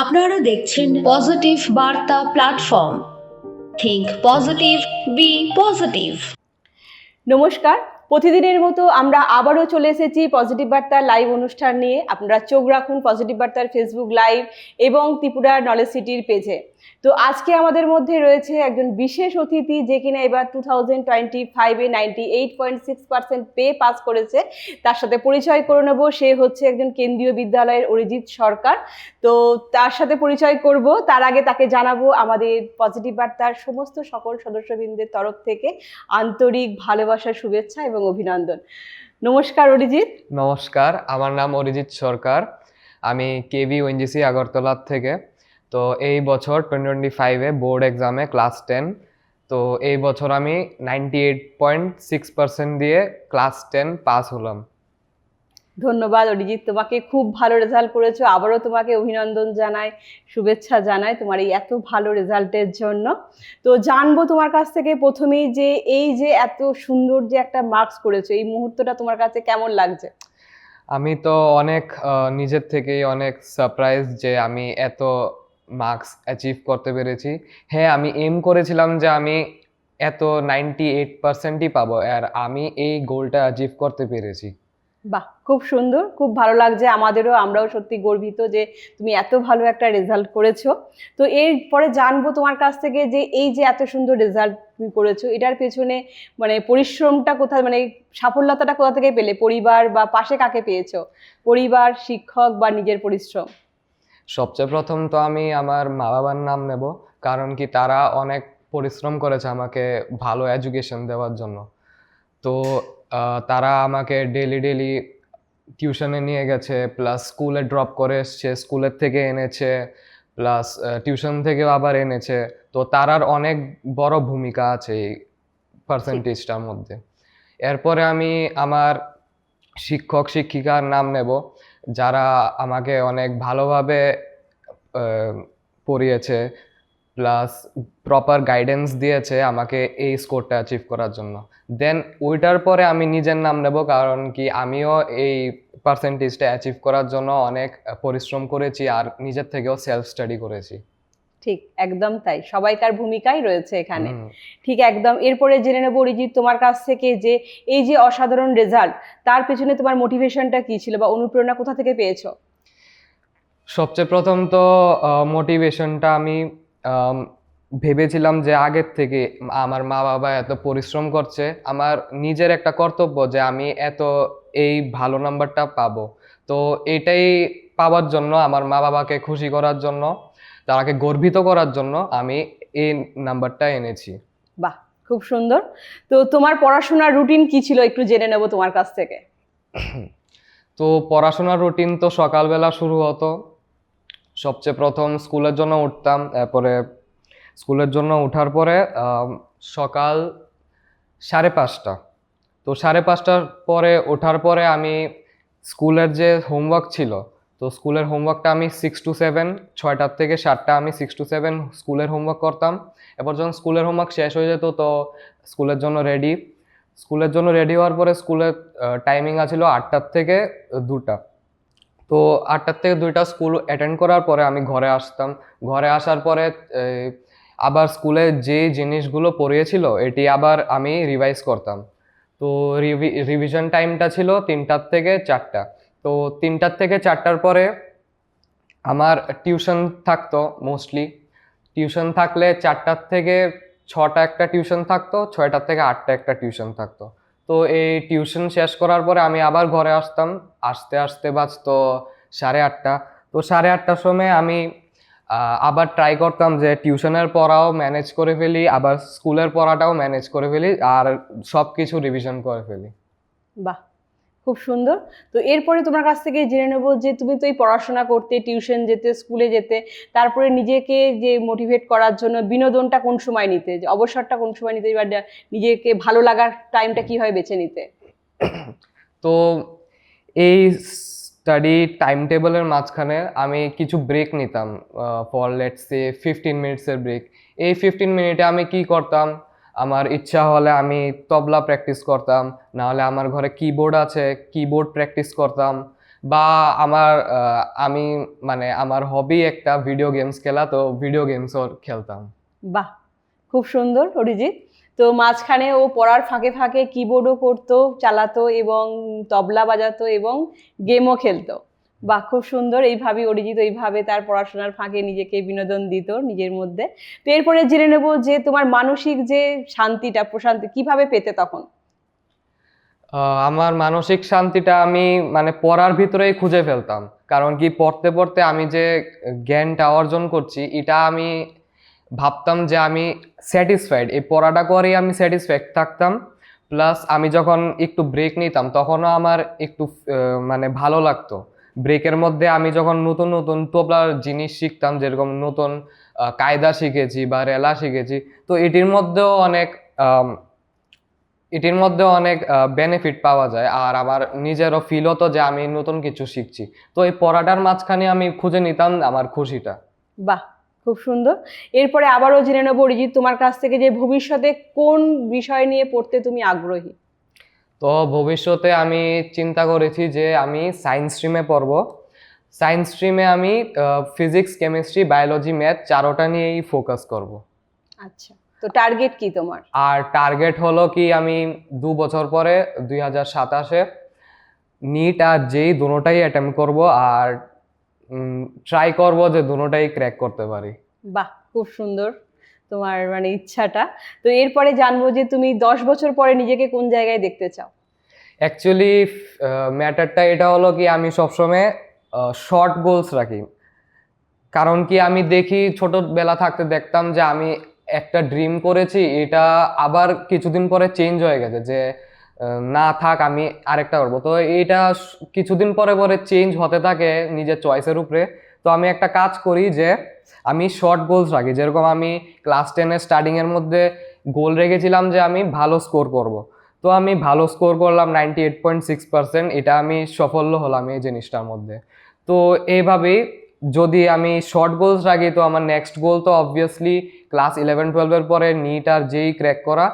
আপনারা দেখছেন পজিটিভ বার্তা platform think positive be positive নমস্কার, প্রতিদিনের মতো আমরা আবারও চলে এসেছি পজিটিভ বার্তা লাইভ অনুষ্ঠান নিয়ে। আপনারা চোখ রাখুন পজিটিভ বার্তার ফেসবুক লাইভ এবং ত্রিপুরার নলেজ সিটির পেজে তো আজকে আমাদের মধ্যে রয়েছে একজন বিশেষ অতিথি যে কিনা এবার টু থাউজেন্ড টোয়েন্টি ফাইভে ninety eight point six percent pay pass করেছে। তার সাথে পরিচয় করে নেব। সে হচ্ছে একজন কেন্দ্রীয় বিদ্যালয়ের অরিজিৎ সরকার। তো তার সাথে পরিচয় করব। তার আগে তাকে জানাব আমাদের পজিটিভ বার্তার সমস্ত সকল সদস্যবৃন্দের তরফ থেকে আন্তরিক ভালোবাসার শুভেচ্ছা এবং অভিনন্দন। নমস্কার অরিজিৎ। নমস্কার। আমার নাম অরিজিৎ সরকার। আমি কেভি ওএনজিসি আগরতলা থেকে। তো এই বছর টোয়েন্টি টোয়েন্টি ফাইভে বোর্ড এক্সামে ক্লাস টেন তো এই বছর আমি ninety eight point six percent দিয়ে ক্লাস টেন পাস হলাম। ধন্যবাদ অরিজিৎ তোমাকে খুব ভালো রেজাল্ট করেছ। আবারও তোমাকে অভিনন্দন জানাই শুভেচ্ছা জানাই তোমার এই এত ভালো রেজাল্টের জন্য। তো জানব তোমার কাছ থেকে প্রথমেই যে এই যে এত সুন্দর যে একটা মার্কস করেছ এই মুহূর্তটা তোমার কাছে কেমন লাগছে? আমি তো অনেক নিজের থেকেই অনেক সারপ্রাইজ যে আমি এত মার্কস অ্যাচিভ করতে পেরেছি। হ্যাঁ আমি এম করেছিলাম যে আমি এত নাইনটি এইট পার্সেন্টই পাবো, আর আমি এই গোলটা অ্যাচিভ করতে পেরেছি। বাহ, খুব সুন্দর, খুব ভালো লাগছে আমাদেরও, আমরাও সত্যি গর্বিত যে তুমি এত ভালো একটা রেজাল্ট করেছ। তো এরপরে জানব তোমার কাছ থেকে যে এই যে এত সুন্দর রেজাল্ট তুমি করেছ, এটার পেছনে মানে পরিশ্রমটা কোথায় মানে সাফল্যতাটা কোথা থেকে পেলে? পরিবার বা পাশে কাকে পেয়েছ? পরিবার, শিক্ষক বা নিজের পরিশ্রম? সবচেয়ে প্রথম তো আমি আমার মা বাবার নাম নেব, কারণ কি তারা অনেক পরিশ্রম করেছে আমাকে ভালো এডুকেশন দেওয়ার জন্য। তো তারা আমাকে ডেলি ডেলি টিউশনে নিয়ে গেছে প্লাস স্কুলে ড্রপ করে এসছে স্কুলের থেকে এনেছে প্লাস টিউশন থেকেও আবার এনেছে। তো তারার অনেক বড় ভূমিকা আছে এই পার্সেন্টেজটার মধ্যে। এরপরে আমি আমার শিক্ষক শিক্ষিকার নাম নেব যারা আমাকে অনেক ভালোভাবে পড়িয়েছে প্লাস প্রপার গাইডেন্স দিয়েছে আমাকে এই স্কোরটা অ্যাচিভ করার জন্য। দেন ওইটার পরে আমি নিজের নাম নেব, কারণ কি আমিও এই পার্সেন্টেজটা অ্যাচিভ করার জন্য অনেক পরিশ্রম করেছি আর নিজের থেকেও সেলফ স্টাডি করেছি। ঠিক একদম তাই। সবাইকার ভূমিকাই রয়েছে এখানে। ঠিক একদম এরপরে জেনে নেব অরিজিৎ তোমার কাছ থেকে যে এই যে অসাধারণ রেজাল্ট তার পেছনে তোমার মোটিভেশনটা কি ছিল বা অনুপ্রেরণা কোথা থেকে পেয়েছ? সবচেয়ে প্রথম তো মোটিভেশনটা আমি ভেবেছিলাম যে আগের থেকে আমার মা বাবা এত পরিশ্রম করছে আমার নিজের একটা কর্তব্য যে আমি এত এই ভালো নাম্বারটা পাবো। তো এটাই পাওয়ার জন্য আমার মা বাবাকে খুশি করার জন্য তারাকে গর্বিত করার জন্য আমি এই নাম্বারটা এনেছি। বাহ খুব সুন্দর। তো তোমার পড়াশোনার রুটিন কি ছিল? একটু জেনে নেব তোমার কাছ থেকে। তো পড়াশোনার রুটিন তো সকালবেলা শুরু হতো। সবচেয়ে প্রথম স্কুলের জন্য উঠতাম তারপরে স্কুলের জন্য ওঠার পরে সকাল সাড়ে পাঁচটা। তো সাড়ে পাঁচটার পরে ওঠার পরে আমি স্কুলের যে হোমওয়ার্ক ছিল তো স্কুলের হোমওয়ার্কটা আমি সিক্স টু সেভেন ছয়টার থেকে সাতটা আমি সিক্স টু সেভেন স্কুলের হোমওয়ার্ক করতাম। এরপর যখন স্কুলের হোমওয়ার্ক শেষ হয়ে যেত, তো স্কুলের জন্য রেডি স্কুলের জন্য রেডি হওয়ার পরে স্কুলের টাইমিং আছিল আটটার থেকে দুটা। তো আটটার থেকে দুইটা স্কুল অ্যাটেন্ড করার পরে আমি ঘরে আসতাম। ঘরে আসার পরে আবার স্কুলে যে জিনিসগুলো পড়িয়েছিল, এটি আবার আমি রিভাইজ করতাম। তো রিভিশন টাইমটা ছিল তিনটার থেকে চারটা। তো তিনটার থেকে চারটার পরে আমার টিউশন থাকতো মোস্টলি। টিউশন থাকলে চারটার থেকে ছটা একটা টিউশন থাকতো, ছয়টার থেকে আটটা একটা টিউশন থাকতো। তো এই টিউশন শেষ করার পরে আমি আবার ঘরে আসতাম, আসতে আসতে বাজতো সাড়ে আটটা। তো সাড়ে আটটার সময় আমি আবার ট্রাই করতাম যে টিউশনের পড়াও ম্যানেজ করে ফেলি, আবার স্কুলের পড়াটাও ম্যানেজ করে ফেলি, আর সব কিছু রিভিশন করে ফেলি। বাহ! খুব সুন্দর। তো এরপরে তোমার কাছ থেকে জেনে নেব যে তুমি তো এই পড়াশোনা করতে টিউশন যেতে স্কুলে যেতে, তারপরে নিজেকে যে মোটিভেট করার জন্য বিনোদনটা কোন সময় নিতে? যে অবসরটা কোন সময় নিতে? বা নিজেকে ভালো লাগার টাইমটা কীভাবে বেছে নিতে? তো এই স্টাডি টাইম টেবলের মাঝখানে আমি কিছু ব্রেক নিতাম ফর লেটস সে ফিফটিন মিনিটসের ব্রেক এই ফিফটিন মিনিটে আমি কি করতাম? আমার ইচ্ছা হলে আমি তবলা প্র্যাকটিস করতাম, নাহলে আমার ঘরে কিবোর্ড আছে কিবোর্ড প্র্যাকটিস করতাম, বা আমার আমি মানে আমার হবি একটা ভিডিও গেমস খেলা, তো ভিডিও গেমসও খেলতাম। বাহ, খুব সুন্দর অরিজিৎ। তো মাঝখানে ও পড়ার ফাঁকে ফাঁকে কিবোর্ডও করতো, চালাতো এবং তবলা বাজাতো এবং গেমও খেলতো। বাহ খুব সুন্দর এইভাবেই অরিজিৎ এইভাবে তার পড়াশোনার ফাঁকে নিজেকে বিনোদন দিত নিজের মধ্যে। তো এরপরে জেনে নেব যে তোমার মানসিক যে শান্তিটা, প্রশান্তি কীভাবে পেতে তখন? আমার মানসিক শান্তিটা আমি মানে পড়ার ভিতরেই খুঁজে ফেলতাম। কারণ কি পড়তে পড়তে আমি যে জ্ঞানটা অর্জন করছি, এটা আমি ভাবতাম যে আমি স্যাটিসফাইড এই পড়াটা করেই আমি স্যাটিসফাইড থাকতাম। প্লাস আমি যখন একটু ব্রেক নিতাম, তখনও আমার একটু মানে ভালো লাগতো। ব্রেকের মধ্যে আমি যখন নতুন নতুন তবলার জিনিস শিখতাম, যেরকম নতুন কায়দা শিখেছি বা রেলা শিখেছি, তো এটির মধ্যেও অনেক এটির মধ্যে অনেক বেনিফিট পাওয়া যায়। আর আমার নিজেরও ফিল হতো যে আমি নতুন কিছু শিখছি। তো এই পড়াটার মাঝখানে আমি খুঁজে নিতাম আমার খুশিটা। বাহ! খুব সুন্দর। এরপরে আবারও জেনে নেব, অরিজিৎ, তোমার কাছ থেকে যে ভবিষ্যতে কোন বিষয় নিয়ে পড়তে তুমি আগ্রহী? তো ভবিষ্যতে আমি চিন্তা করেছি যে আমি সায়েন্স স্ট্রিমে পড়ব। সায়েন্স স্ট্রিমে আমি ফিজিক্স কেমিস্ট্রি বায়োলজি ম্যাথ চারোটা নিয়েই ফোকাস করব। আচ্ছা তো টার্গেট কি তোমার? আর টার্গেট হলো কি আমি দু বছর পরে দুই হাজার সাতাশে নিট আর যেই দুটোটাই অ্যাটেম্প করব আর ট্রাই করব যে দুটোটাই ক্র্যাক করতে পারি। বাহ খুব সুন্দর। তোমার মানে ইচ্ছাটা। তো এরপরে জানব যে তুমি দশ বছর পরে নিজেকে কোন জায়গায় দেখতে চাও? অ্যাকচুয়ালি ম্যাটারটা এটা হলো কি, আমি সবসময় শর্ট গোলস রাখি। কারণ কি, আমি দেখি ছোটবেলা থাকতে দেখতাম যে আমি একটা ড্রিম করেছি, এটা আবার কিছুদিন পরে চেঞ্জ হয়ে গেছে যে না থাক, আমি আরেকটা করব। তো এটা কিছুদিন পরে পরে চেঞ্জ হতে থাকে নিজের চয়েসের উপরে। তো আমি একটা কাজ করি যে আমি শর্ট গোলস রাখি। যেরকম আমি ক্লাস টেনের স্টার্টিংয়ের মধ্যে গোল রেখেছিলাম যে আমি ভালো স্কোর করব। তো আমি ভালো স্কোর করলাম ninety eight point six percent এটা আমি সফল হলাম এই জিনিসটার মধ্যে। তো এইভাবেই যদি আমি শর্ট গোলস রাখি, তো আমার নেক্সট গোল তো অবভিয়াসলি ক্লাস ইলেভেন টুয়েলভের পরে নিট আর যেই ক্র্যাক করা।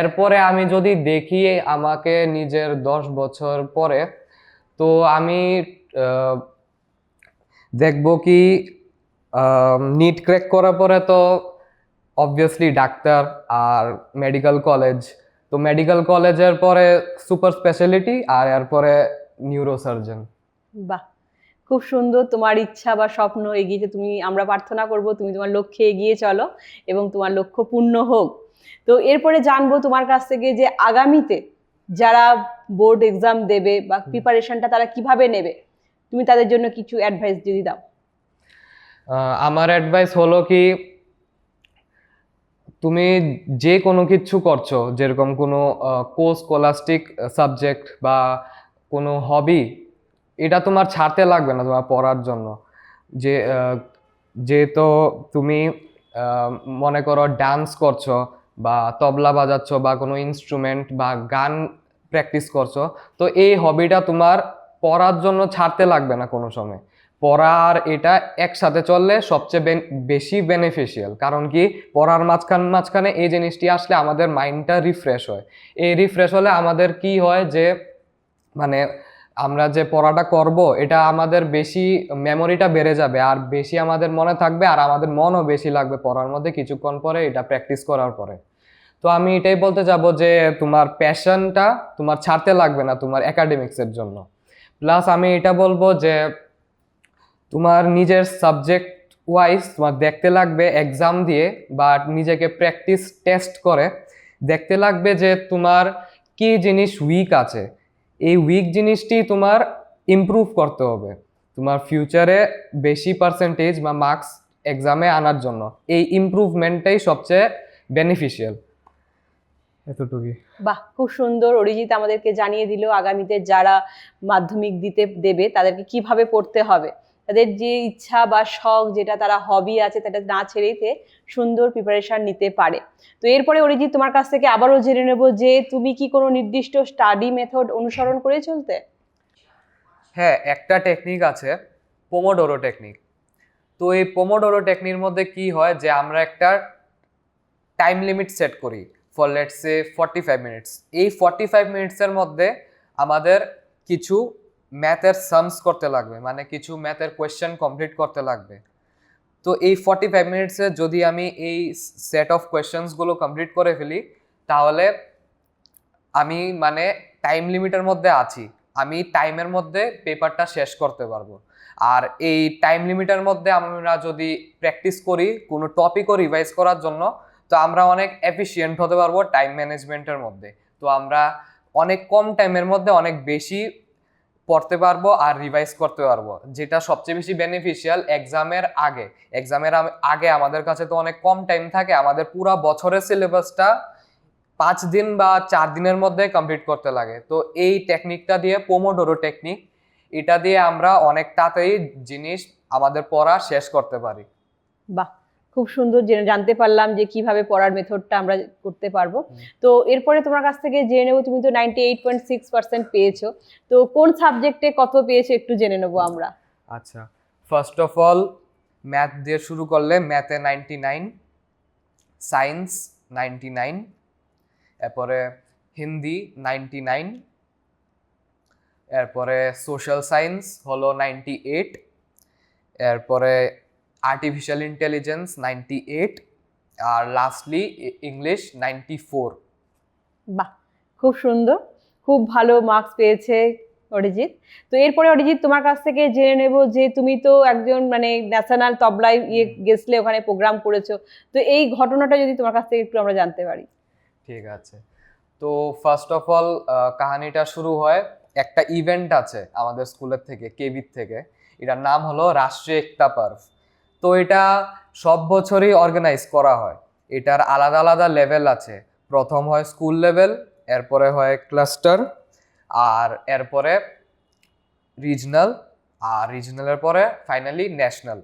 এরপরে আমি যদি দেখি আমাকে নিজের দশ বছর পরে, তো আমি দেখব কি নিট ক্র্যাক করার পরে তো অবভিয়াসলি ডাক্তার আর মেডিকেল কলেজ তো মেডিকেল কলেজের পরে সুপার স্পেশালিটি আর এরপরে নিউরোসার্জন বাহ খুব সুন্দর তোমার ইচ্ছা বা স্বপ্ন এগিয়ে যে তুমি আমরা প্রার্থনা করব তুমি তোমার লক্ষ্যে এগিয়ে চলো এবং তোমার লক্ষ্য পূর্ণ হোক। তো এরপরে জানব তোমার কাছ থেকে যে আগামীতে যারা বোর্ড এক্সাম দেবে বা প্রিপারেশনটা তারা কীভাবে নেবে তুমি তাদের জন্য কিছু অ্যাডভাইস যদি দাও। আমার অ্যাডভাইস হলো কি, তুমি যে কোনো কিছু করছ, যেরকম কোনো কোর্স স্কলাস্টিক সাবজেক্ট বা কোনো হবি এটা তোমার ছাড়তে লাগবে না তোমার পড়ার জন্য। যে যেহেতু তুমি মনে করো ডান্স করছ বা তবলা বাজাচ্ছ বা কোনো ইনস্ট্রুমেন্ট বা গান প্র্যাকটিস করছ, তো এই হবিটা তোমার পড়ার জন্য ছাড়তে লাগবে না কোনো সময়। পড়া আর এটা একসাথে চললে সবচেয়ে বেশি বেনিফিশিয়াল কারণ কি? পড়ার মাঝখান মাঝখানে এই জিনিসটি আসলে আমাদের মাইন্ডটা রিফ্রেশ হয়। এই রিফ্রেশ হলে আমাদের কি হয় যে মানে আমরা যে পড়াটা করব, এটা আমাদের বেশি মেমোরিটা বেড়ে যাবে, আর বেশি আমাদের মনে থাকবে, আর আমাদের মনও বেশি লাগবে পড়ার মধ্যে কিছুক্ষণ পরে এটা প্র্যাকটিস করার পরে। তো আমি এটাই বলতে যাব যে, তোমার প্যাশনটা তোমার ছাড়তে লাগবে না তোমার একাডেমিক্সের জন্য। প্লাস আমি এটা বলব যে তোমার নিজের সাবজেক্ট ওয়াইজ তোমার দেখতে লাগবে এক্সাম দিয়ে বা নিজেকে প্র্যাকটিস টেস্ট করে দেখতে লাগবে যে তোমার কি জিনিস উইক আছে। এই উইক জিনিসটি তোমার ইমপ্রুভ করতে হবে। তোমার ফিউচারে বেশি পার্সেন্টেজ বা মার্কস এক্সামে আনার জন্য। এই ইমপ্রুভমেন্টটাই সবচেয়ে বেনিফিশিয়াল এতটুকুই। বাহ খুব সুন্দর। অরিজিৎ আমাদেরকে জানিয়ে দিল আগামীতে যারা মাধ্যমিক দিতে দেবে তাদেরকে কীভাবে পড়তে হবে। তাদের যে ইচ্ছা বা শখ যেটা তারা হবি আছে সেটা না ছেড়েইতে সুন্দর প্রিপারেশন নিতে পারে। তো এরপরে অরিজিৎ তোমার কাছ থেকে আবারও জেনে নেব যে তুমি কি কোনো নির্দিষ্ট স্টাডি মেথড অনুসরণ করে চলতে? হ্যাঁ একটা টেকনিক আছে পোমোডোরো টেকনিক তো এই পোমোডোরো টেকনির মধ্যে কি হয় যে আমরা একটা টাইম লিমিট সেট করি for let's say forty five minutes এই ফর্টি ফাইভ মিনিটসের মধ্যে আমাদের কিছু ম্যাথের সামস করতে লাগবে মানে কিছু ম্যাথের কোয়েশ্চেন কমপ্লিট করতে লাগবে। তো এই ফর্টি ফাইভ মিনিটসে যদি আমি এই সেট অফ কোয়েশ্চেন্সগুলো কমপ্লিট করে ফেলি, তাহলে আমি মানে টাইম লিমিটের মধ্যে আছি, আমি টাইমের মধ্যে পেপারটা শেষ করতে পারব। আর এই টাইম লিমিটের মধ্যে আমরা যদি প্র্যাকটিস করি, কোনো টপিকও রিভাইজ করার জন্য, তো আমরা অনেক এফিসিয়েন্ট হতে পারব টাইম ম্যানেজমেন্টের মধ্যে। তো আমরা অনেক কম টাইমের মধ্যে অনেক বেশি পড়তে পারব আর রিভাইজ করতে পারব। যেটা সবচেয়ে বেশি বেনিফিশিয়াল এক্সামের আগে। এক্সামের আগে আমাদের কাছে তো অনেক কম টাইম থাকে। আমাদের পুরো বছরের সিলেবাসটা পাঁচ দিন বা চার দিনের মধ্যে কমপ্লিট করতে লাগে। তো এই টেকনিকটা দিয়ে পোমোডোরো টেকনিক এটা দিয়ে আমরা অনেক তাড়াতাড়ি জিনিস আমাদের পড়া শেষ করতে পারি। বাহ! খুব সুন্দর জেনে জানতে পারলাম যে কীভাবে পড়ার মেথডটা আমরা করতে পারব। তো এরপরে তোমার কাছ থেকে জেনে নেব তুমি তো ninety eight point six percent পেয়েছ। তো কোন সাবজেক্টে কত পেয়েছ একটু জেনে নেব আমরা। আচ্ছা ফার্স্ট অফ অল ম্যাথ দিয়ে শুরু করলে ম্যাথে ninety nine science ninety nine এরপরে হিন্দি নাইনটি নাইন এরপরে সোশ্যাল সায়েন্স হলো নাইনটি এইট এরপরে আর্টিফিশিয়াল ইন্টেলিজেন্স নাইনটি এইট আর লাস্টলি ইংলিশ নাইনটি ফোর বাহ খুব সুন্দর খুব ভালো মার্কস পেয়েছে অরিজিৎ। তো এরপরে অরিজিৎ তোমার কাছ থেকে জেনে নেব যে তুমি তো একজন মানে ন্যাশনাল তবলায় ইয়ে গেছলে ওখানে প্রোগ্রাম করেছ। তো এই ঘটনাটা যদি তোমার কাছ থেকে একটু আমরা জানতে পারি। ঠিক আছে। তো ফার্স্ট অফ অল কাহিনীটা শুরু হয় একটা ইভেন্ট আছে আমাদের স্কুলের থেকে কেবির থেকে। এটার নাম হলো রাষ্ট্রীয় একতা পার্ভ তো এটা সব বছরই অর্গানাইজ করা হয়। এটার আলাদা আলাদা লেভেল আছে। প্রথম হয় স্কুল লেভেল এরপরে হয় ক্লাস্টার আর এরপরে রিজনাল আর রিজনালের পরে ফাইনালি ন্যাশনাল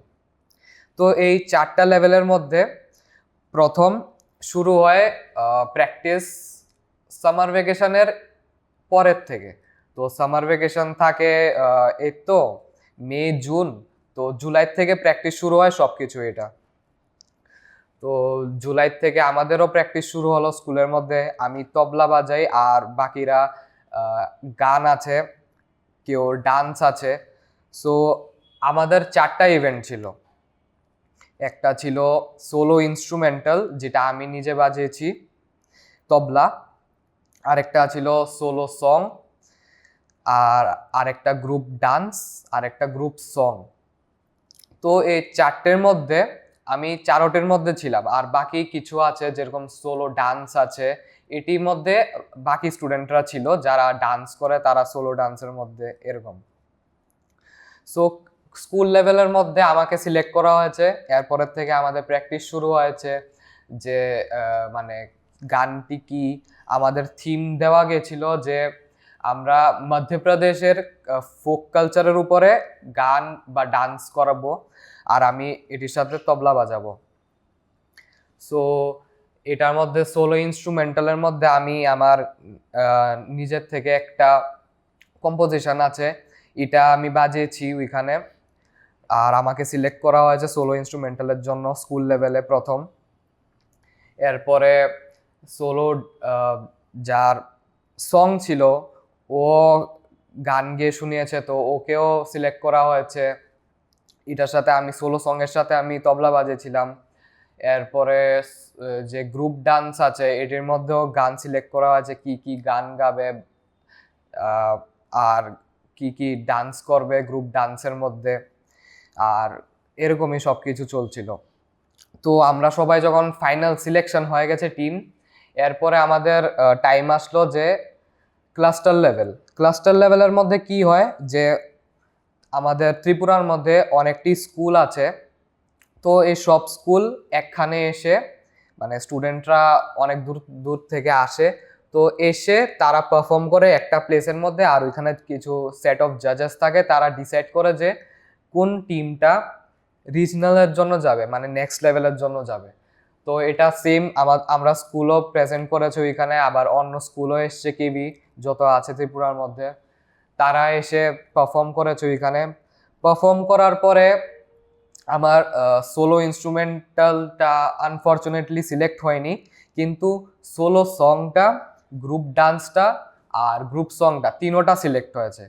তো এই চারটা লেভেলের মধ্যে প্রথম শুরু হয় প্র্যাকটিস সামার ভ্যাকেশনের পরের থেকে। তো সামার ভ্যাকেশন থাকে এই তো মে, জুন তো জুলাই থেকে প্র্যাকটিস শুরু হয় সব কিছু এটা। তো জুলাই থেকে আমাদেরও প্র্যাকটিস শুরু হলো স্কুলের মধ্যে। আমি তবলা বাজাই আর বাকিরা গান আছে, কেউ ডান্স আছে। সো আমাদের চারটা ইভেন্ট ছিল। একটা ছিল সোলো ইনস্ট্রুমেন্টাল যেটা আমি নিজে বাজিয়েছি, তবলা। আরেকটা ছিল সোলো সং আর আরেকটা গ্রুপ ডান্স আর একটা গ্রুপ সং তো এই চারটের মধ্যে আমি চারোটের মধ্যে ছিলাম। আর বাকি কিছু আছে, যেরকম সোলো ডান্স আছে, এটির মধ্যে বাকি স্টুডেন্টরা ছিল, যারা ডান্স করে তারা সোলো ডান্সের মধ্যে এরকম। সো স্কুল লেভেলের মধ্যে আমাকে সিলেক্ট করা হয়েছে। এরপরের থেকে আমাদের প্র্যাকটিস শুরু হয়েছে যে মানে গানটি কি, আমাদের থিম দেওয়া গেছিল যে আমরা মধ্যপ্রদেশের ফোক কালচারের উপরে গান বা ডান্স করাবো আর আমি এটির সাথে তবলা বাজাবো। সো এটার মধ্যে সোলো ইনস্ট্রুমেন্টালের মধ্যে আমি আমার নিজের থেকে একটা কম্পোজিশন আছে। এটা আমি বাজিয়েছি ওইখানে। আর আমাকে সিলেক্ট করা হয়েছে সোলো ইনস্ট্রুমেন্টালের জন্য স্কুল লেভেলে প্রথম। এরপরে সোলো যার সং ছিল ও গান গেয়ে শুনিয়েছে, তো ওকেও সিলেক্ট করা হয়েছে। এটার সাথে আমি সোলো সঙ্গের সাথে আমি তবলা বাজেছিলাম এরপরে যে গ্রুপ ডান্স আছে, এটির মধ্যেও গান সিলেক্ট করা হয়েছে, কি কি গান গাবে আর কি কি ডান্স করবে গ্রুপ ডান্সের মধ্যে, আর এরকমই সব কিছু চলছিল। তো আমরা সবাই যখন ফাইনাল সিলেকশন হয়ে গেছে টিম এরপরে আমাদের টাইম আসলো যে ক্লাস্টার লেভেল ক্লাস্টার লেভেলের মধ্যে কি হয়? যে আমাদের ত্রিপুরার মধ্যে অনেকটি স্কুল আছে। তো এই সব স্কুল একখানে এসে মানে স্টুডেন্টরা অনেক দূর দূর থেকে আসে। তো এসে তারা পারফর্ম করে একটা প্লেসের মধ্যে আর ওইখানে কিছু সেট অফ জাজেস থাকে। তারা ডিসাইড করে যে কোন টিমটা রিজনালের জন্য যাবে মানে নেক্সট লেভেলের জন্য যাবে। তো এটা সেম আমরা স্কুলও প্রেজেন্ট করেছি ওইখানে, আবার অন্য স্কুলও এসছে কেবি যত আছে ত্রিপুরার মধ্যে। তারা এসে পারফর্ম করেছে ওইখানে। পারফর্ম করার পরে আমার সোলো ইনস্ট্রুমেন্টালটা আনফর্চুনেটলি সিলেক্ট হয়নি, কিন্তু সোলো সংটা গ্রুপ ডান্সটা আর গ্রুপ সংটা তিনোটা সিলেক্ট হয়েছে।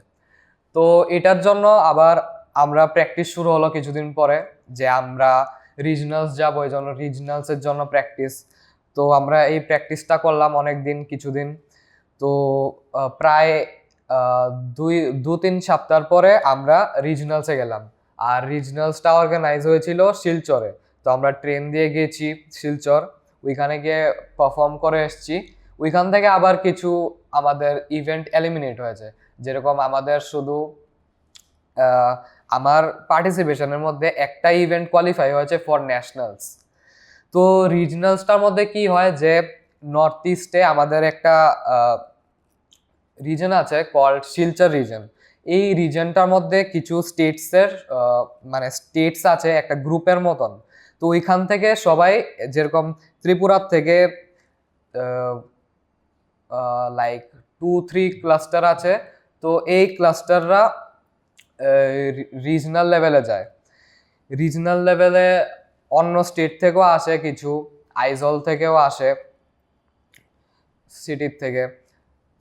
তো এটার জন্য আবার আমরা প্র্যাকটিস শুরু হলো কিছুদিন পরে, যে আমরা রিজনালস যাব, এই জন্য রিজনালসের জন্য প্র্যাকটিস তো আমরা এই প্র্যাকটিসটা করলাম অনেক দিন কিছুদিন। তো প্রায় দুই দু তিন সপ্তাহ পরে আমরা রিজনালসে গেলাম। আর রিজনালসটা অর্গানাইজ হয়েছিল শিলচরে। তো আমরা ট্রেন দিয়ে গেছি শিলচর। ওইখানে গিয়ে পারফর্ম করে এসেছি। ওইখান থেকে আবার কিছু আমাদের ইভেন্ট এলিমিনেট হয়েছে। যেরকম আমাদের শুধু আমার পার্টিসিপেশনের মধ্যে একটা ইভেন্ট কোয়ালিফাই হয়েছে ফর ন্যাশনালস তো রিজনালসটার মধ্যে কি হয় যে নর্থ ইস্টে আমাদের একটা রিজন আছে কল্ড শিলচর রিজন এই রিজনটার মধ্যে কিছু স্টেটসের মানে স্টেটস আছে একটা গ্রুপের মতন। তো ওইখান থেকে সবাই যেরকম ত্রিপুরার থেকে লাইক টু থ্রি ক্লাস্টার আছে। তো এই ক্লাস্টাররা রিজনাল লেভেলে যায়। রিজনাল লেভেলে অন্য স্টেট থেকেও আসে কিছু। আইজল থেকেও আসে সিটির থেকে।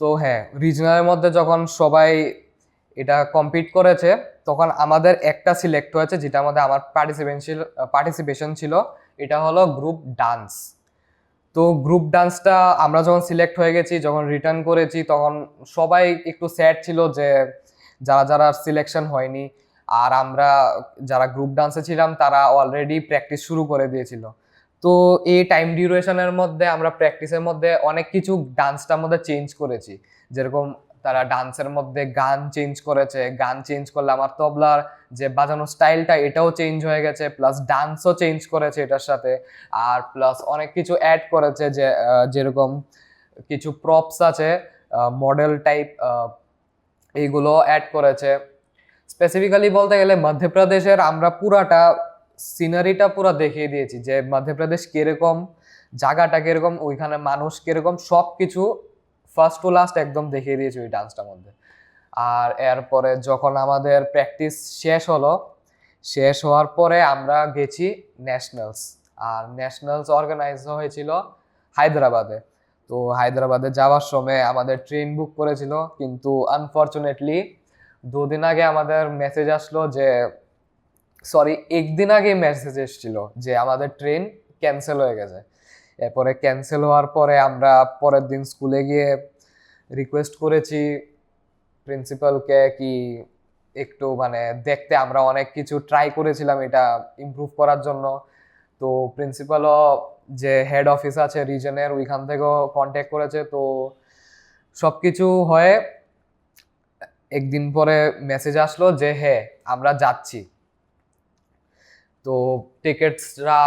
তো হ্যাঁ রিজনালের মধ্যে যখন সবাই এটা কম্পিট করেছে, তখন আমাদের একটা সিলেক্ট হয়েছে যেটা মধ্যে আমার পার্টিসিপেশন ছিল পার্টিসিপেশন ছিল। এটা হলো গ্রুপ ডান্স তো গ্রুপ ডান্সটা আমরা যখন সিলেক্ট হয়ে গেছি, যখন রিটার্ন করেছি, তখন সবাই একটু স্যাড ছিল যে যারা যারা সিলেকশন হয়নি, আর আমরা যারা গ্রুপ ডান্সে ছিলাম, তারা অলরেডি প্র্যাকটিস শুরু করে দিয়েছিল। তো এই টাইম ডিউরেশনের মধ্যে আমরা প্র্যাকটিসের মধ্যে অনেক কিছু ডান্সটার মধ্যে চেঞ্জ করেছি। যেরকম তারা ডান্সের মধ্যে গান চেঞ্জ করেছে, গান চেঞ্জ করলে আমার তবলার যে বাজানোর স্টাইলটা এটাও চেঞ্জ হয়ে গেছে প্লাস ডান্সও চেঞ্জ করেছে এটার সাথে। আর প্লাস অনেক কিছু অ্যাড করেছে যে যেরকম কিছু প্রপস আছে মডেল টাইপ এইগুলো অ্যাড করেছে। স্পেসিফিক্যালি বলতে গেলে মধ্যপ্রদেশের আমরা পুরাটা সিনারিটা পুরো দেখিয়ে দিয়েছি যে মধ্যপ্রদেশ কীরকম, জায়গাটা কীরকম, ওইখানে মানুষ কীরকম সব কিছু ফার্স্ট টু লাস্ট একদম দেখিয়ে দিয়েছি ওই ডান্সটার মধ্যে। আর এরপরে যখন আমাদের প্র্যাকটিস শেষ হলো, শেষ হওয়ার পরে আমরা গেছি ন্যাশনালস আর ন্যাশনালস অর্গানাইজ হয়েছিল হায়দ্রাবাদে। তো হায়দ্রাবাদে যাওয়ার সময় আমাদের ট্রেন বুক করেছিল, কিন্তু আনফর্চুনেটলি দুদিন আগে আমাদের মেসেজ আসলো যে সরি একদিন আগে মেসেজ এসেছিল যে আমাদের ট্রেন ক্যান্সেল হয়ে গেছে। এরপরে ক্যান্সেল হওয়ার পরে আমরা পরের দিন স্কুলে গিয়ে রিকোয়েস্ট করেছি প্রিন্সিপালকে কি একটু মানে দেখতে আমরা অনেক কিছু ট্রাই করেছিলাম এটা ইমপ্রুভ করার জন্য। তো প্রিন্সিপালও যে হেড অফিস আছে রিজনের ওইখান থেকেও কন্ট্যাক্ট করেছে। তো সব কিছু হয়ে একদিন পরে মেসেজ আসলো যে হ্যাঁ আমরা যাচ্ছি। তো টিকিটসরা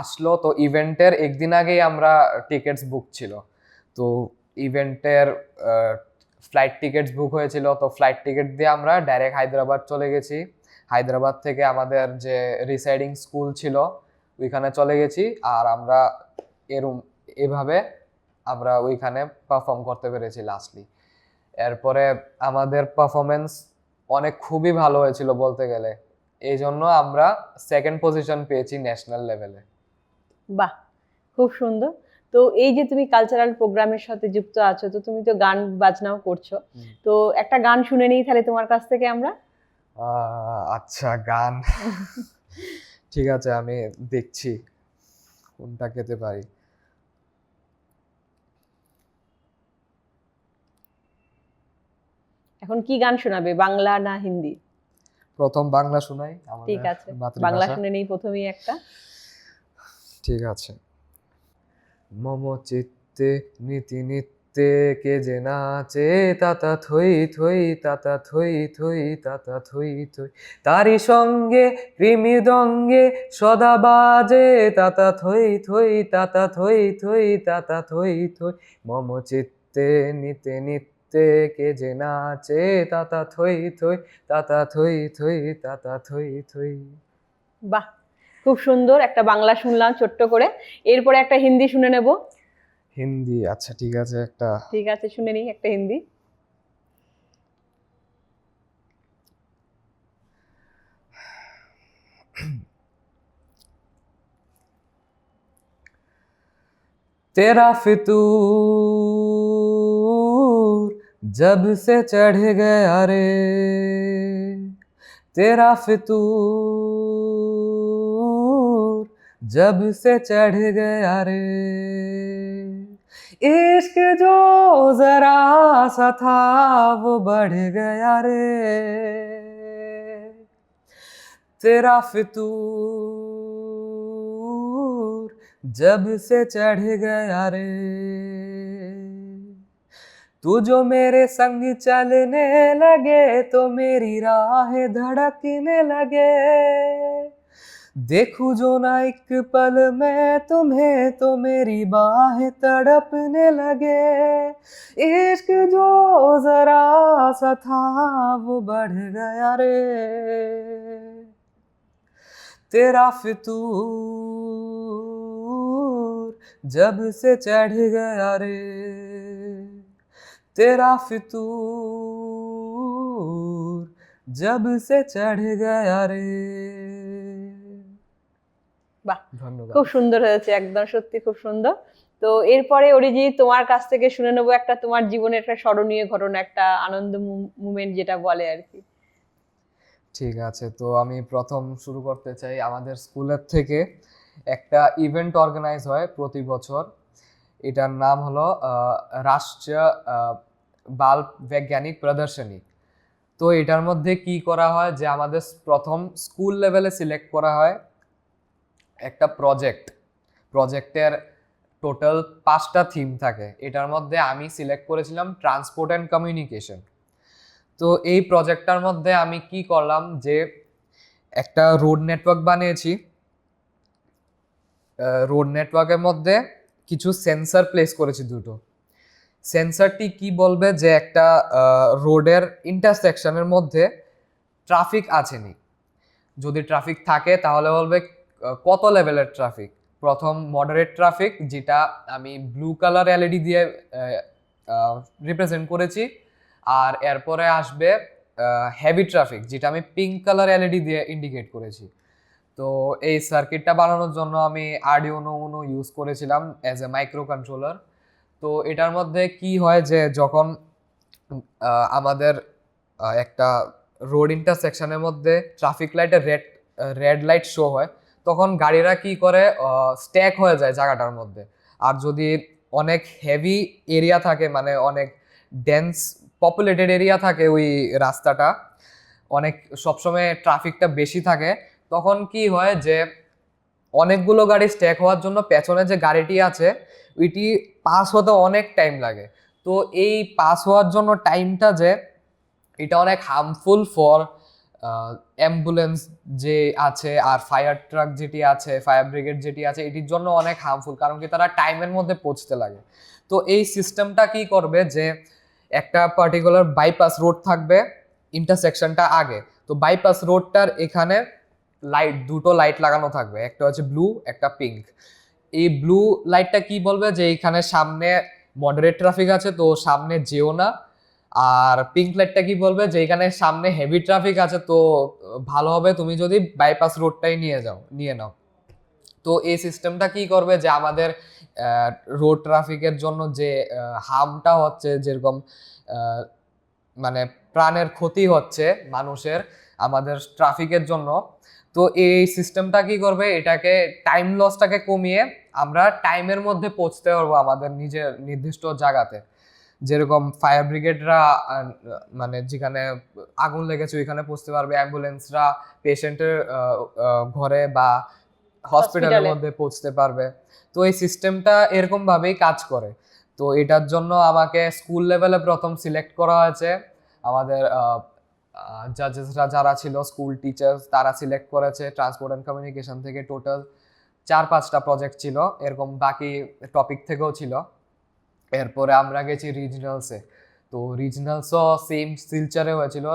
আসলো। তো ইভেন্টের একদিন আগেই আমরা টিকিটস বুক ছিল। তো ইভেন্টের ফ্লাইট টিকিটস বুক হয়েছিল। তো ফ্লাইট টিকিট দিয়ে আমরা ডাইরেক্ট হায়দ্রাবাদ চলে গেছি। হায়দ্রাবাদ থেকে আমাদের যে রিসাইডিং স্কুল ছিল ওইখানে চলে গেছি আর আমরা এরম এভাবে আমরা ওইখানে পারফর্ম করতে পেরেছি লাস্টলি এরপরে আমাদের পারফরমেন্স অনেক খুবই ভালো হয়েছিল বলতে গেলে। এই জন্য আমরা সেকেন্ড পজিশন পেয়েছি ন্যাশনাল লেভেলে বাহ খুব সুন্দর। তো এই যে তুমি কালচারাল প্রোগ্রামের সাথে যুক্ত আছো তো তুমি তো গান বাজনাও করছ। তো একটা গান শুনে নিই তাহলে তোমার কাছ থেকে আমরা। আচ্ছা গান। ঠিক আছে আমি দেখছি কোনটা খেতে পারি। এখন কি গান শোনাবে বাংলা না হিন্দি? প্রথম বাংলা শোনাই ঠিক আছে বাংলা শুনে নেই প্রথমেই একটা। ঠিক আছে। মম চিত্তে নীতি নিত্যে কে যে নাচে তাতা থই থই, তাতা থই থই, তাতা থই থই। তারি সঙ্গে কৃমি দঙ্গে সদা বাজে, তাতা থই থই, তাতা থই থই, তাতা থই থই। মম চিত্তে নিতে নিত্যে কে যে নাচে তাতা থই থই, তাতা থই থই, তাতা থই থই। বাহ! খুব সুন্দর একটা বাংলা শুনলাম ছোট্ট করে। এরপরে একটা হিন্দি শুনে নেব। হিন্দি আচ্ছা ঠিক আছে একটা ঠিক আছে শুনে নিই একটা হিন্দি तेरा फितूर जब से चढ़ गया रे तेरा फितूर जब से चढ़ गया रे इश्क जो जरा सा था, वो बढ़ गया रे। तेरा फितूर जब से चढ़ गया रे। तू जो मेरे संग चलने लगे तो मेरी राह धड़कने लगे। देखूँ जो ना एक पल में तुम्हें तो मेरी बाहें तड़पने लगे। इश्क जो जरा सा था वो बढ़ गया रे। तेरा फितूर जब से चढ़ गया रे। तेरा फितूर जब से चढ़ गया रे। বাহ ধন্যবাদ। খুব সুন্দর হয়েছে একদম সত্যি খুব সুন্দর। তো এরপরে অরিজিৎ তোমার কাছ থেকে শুনে নেব একটা তোমার জীবনের একটা স্মরণীয় ঘটনা একটা আনন্দ মুমেন্ট যেটা বলে আর কি। ঠিক আছে তো আমি প্রথম শুরু করতে চাই। আমাদের স্কুলের থেকে একটা ইভেন্ট অর্গানাইজ হয় প্রতি বছর। এটার নাম হলো রাষ্ট্রীয় বাল বৈজ্ঞানিক প্রদর্শনী। তো এটার মধ্যে কি করা হয় যে আমাদের প্রথম স্কুল লেভেলে সিলেক্ট করা হয়। একটা প্রজেক্ট প্রজেক্টের টোটাল পাঁচটা থিম থাকে। এটার মধ্যে আমি সিলেক্ট করেছিলাম ট্রান্সপোর্ট অ্যান্ড কমিউনিকেশন তো এই প্রজেক্টটার মধ্যে আমি কি করলাম যে, একটা রোড নেটওয়ার্ক বানিয়েছি। রোড নেটওয়ার্কের মধ্যে কিছু সেন্সার প্লেস করেছি দুটো। সেন্সারটি কি বলবে যে, একটা রোডের ইন্টারসেকশনের মধ্যে ট্রাফিক আছে নি। যদি ট্রাফিক থাকে তাহলে বলবে কত লেভেলের ট্রাফিক প্রথম মডারেট ট্রাফিক যেটা আমি ব্লু কালার এলইডি দিয়ে রিপ্রেজেন্ট করেছি। আর এরপরে আসবে হেভি ট্রাফিক যেটা আমি পিঙ্ক কালার এলইডি দিয়ে ইন্ডিকেট করেছি। তো এই সার্কিটটা বানানোর জন্য আমি আরডিওনো উনো ইউজ করেছিলাম অ্যাজ এ মাইক্রো কন্ট্রোলার তো এটার মধ্যে কি হয় যে যখন আমাদের একটা রোড ইন্টারসেকশনের মধ্যে ট্রাফিক লাইটে রেড রেড লাইট শো হয় তখন গাড়িরা কি করে স্ট্যাক হয়ে যায় জায়গাটার মধ্যে। আর যদি অনেক হেভি এরিয়া থাকে মানে অনেক ডেন্স পপুলেটেড এরিয়া থাকে ওই রাস্তাটা, অনেক সবসময় ট্রাফিকটা বেশি থাকে, তখন কি হয় যে অনেকগুলো গাড়ি স্ট্যাক হওয়ার জন্য পেছনে যে গাড়িটি আছে, ওইটি পাস হতে অনেক টাইম লাগে। তো এই পাস হওয়ার জন্য টাইমটা যে, এটা অনেক হার্মফুল ফর অ্যাম্বুলেন্স যে আছে আর ফায়ার ট্রাক যেটি আছে ফায়ার ব্রিগেড যেটি আছে, এটির জন্য অনেক হার্মফুল কারণ কি তারা টাইমের মধ্যে পৌঁছতে লাগে। তো এই সিস্টেমটা কি করবে যে একটা পার্টিকুলার বাইপাস রোড থাকবে ইন্টারসেকশনটা আগে। তো বাইপাস রোডটার এখানে লাইট দুটো লাইট লাগানো থাকবে, একটা হচ্ছে ব্লু একটা পিঙ্ক এই ব্লু লাইটটা কি বলবে যে এখানে সামনে মডারেট ট্রাফিক আছে, তো সামনে যেও না। আর পিঙ্ক লাইটটা কি বলবে? যে এখানে সামনে হেভি ট্রাফিক আছে, তো, ভালো হবে তুমি যদি বাইপাস রোডটাই নিয়ে যাও, নিয়ে নাও। তো এই সিস্টেমটা কি করবে? যে আমাদের রোড ট্রাফিকের জন্য যে হার্মটা হচ্ছে যেরকম মানে প্রাণের ক্ষতি হচ্ছে মানুষের, আমাদের ট্রাফিকের জন্য, তো এই সিস্টেমটা কি করবে? এটাকে টাইম লসটাকে কমিয়ে আমরা টাইমের মধ্যে পৌঁছতে পারব আমাদের নিজের নির্দিষ্ট জায়গাতে। যেরকম ফায়ার ব্রিগেডরা মানে যেখানে আগুন লেগেছে ওইখানে পৌঁছতে পারবে অ্যাম্বুলেন্সরা পেশেন্টের ঘরে বা হসপিটালের মধ্যে পৌঁছতে পারবে। তো এই সিস্টেমটা এরকম ভাবেই কাজ করে। তো এটার জন্য আমাকে স্কুল লেভেলে প্রথম সিলেক্ট করা হয়েছে। আমাদের জাজেসরা যারা ছিল স্কুল টিচার্স তারা সিলেক্ট করেছে ট্রান্সপোর্ট অ্যান্ড কমিউনিকেশন থেকে টোটাল চার পাঁচটা প্রজেক্ট ছিল। এরকম বাকি টপিক থেকেও ছিল। এরপরে আমরা গেছি রিজনালসে তো রিজনালসও সেম শিলচরে হয়েছিল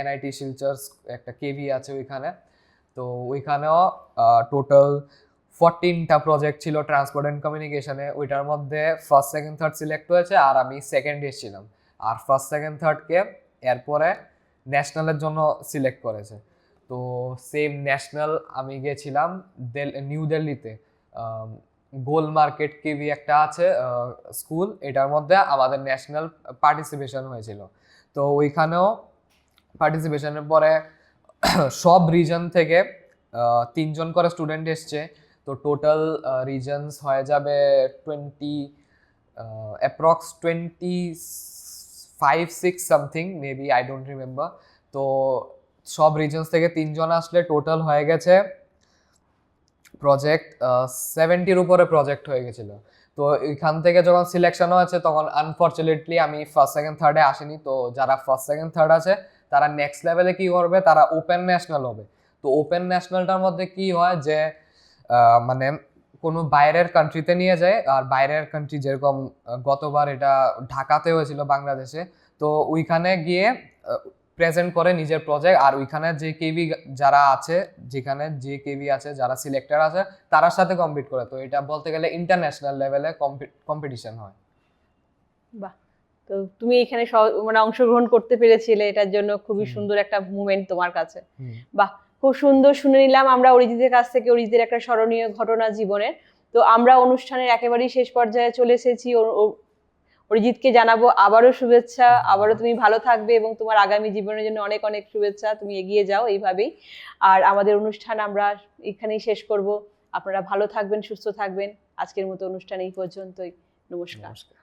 এনআইটি শিলচর একটা কেভি আছে ওইখানে। তো ওইখানেও টোটাল ফোরটিনটা প্রজেক্ট ছিল ট্রান্সপোর্ট অ্যান্ড কমিউনিকেশনে ওইটার মধ্যে ফার্স্ট সেকেন্ড থার্ড সিলেক্ট হয়েছে আর আমি সেকেন্ড এসেছিলাম। আর ফার্স্ট সেকেন্ড থার্ডকে এরপরে ন্যাশনালের জন্য সিলেক্ট করেছে। তো সেম ন্যাশনাল আমি গেছিলাম নিউ দিল্লিতে গোল মার্কেট কিভি একটা আছে স্কুল, এটার মধ্যে আমাদের ন্যাশনাল পার্টিসিপেশন হয়েছিল। তো ওইখানেও পার্টিসিপেশনের পরে সব রিজন থেকে তিনজন করে স্টুডেন্ট এসছে। তো টোটাল রিজনস হয়ে যাবে twenty approx twenty five six something maybe I don't remember তো সব রিজনস থেকে তিনজন আসলে টোটাল হয়ে গেছে। প্রজেক্ট সেভেন্টির উপরে প্রজেক্ট হয়ে গেছিল। তো এখান থেকে যখন সিলেকশন হয়েছে, তখন আনফর্চুনেটলি আমি ফার্স্ট সেকেন্ড থার্ডে আসিনি। তো যারা ফার্স্ট সেকেন্ড থার্ড আছে, তারা নেক্সট লেভেলে কি করবে? তারা ওপেন ন্যাশনাল হবে। তো ওপেন ন্যাশনালটার মধ্যে কি হয় যে মানে কোনো বাইরের কান্ট্রিতে নিয়ে যায়, আর বাইরের কান্ট্রি যেরকম গতবার এটা ঢাকাতে হয়েছিল বাংলাদেশে, তো ওইখানে গিয়ে প্রেজেন্ট করে নিজের প্রজেক্ট আর ওইখানে যে কেভি যারা আছে যেখানে যে কেভি আছে যারা সিলেক্টেড আছে তার সাথে কম্পিট করে। তো এটা বলতে গেলে ইন্টারন্যাশনাল লেভেলে কম্পিটিশন হয়। বাহ! তো তুমি এখানে মানে অংশগ্রহণ করতে পেরেছিলে এটার জন্য খুবই সুন্দর একটা মুমেন্ট তোমার কাছে। বাহ! খুব সুন্দর শুনে নিলাম আমরা অরিজিতের কাছ থেকে অরিজিতের একটা স্মরণীয় ঘটনা জীবনের। তো আমরা অনুষ্ঠানের একেবারেই শেষ পর্যায়ে চলে এসেছি অরিজিৎকে জানাব আবারও শুভেচ্ছা, আবারও তুমি ভালো থাকবে এবং তোমার আগামী জীবনের জন্য অনেক অনেক শুভেচ্ছা, তুমি এগিয়ে যাও এইভাবেই। আর আমাদের অনুষ্ঠান আমরা এখানেই শেষ করব। আপনারা ভালো থাকবেন, সুস্থ থাকবেন। আজকের মতো অনুষ্ঠান এই পর্যন্তই। নমস্কার। নমস্কার।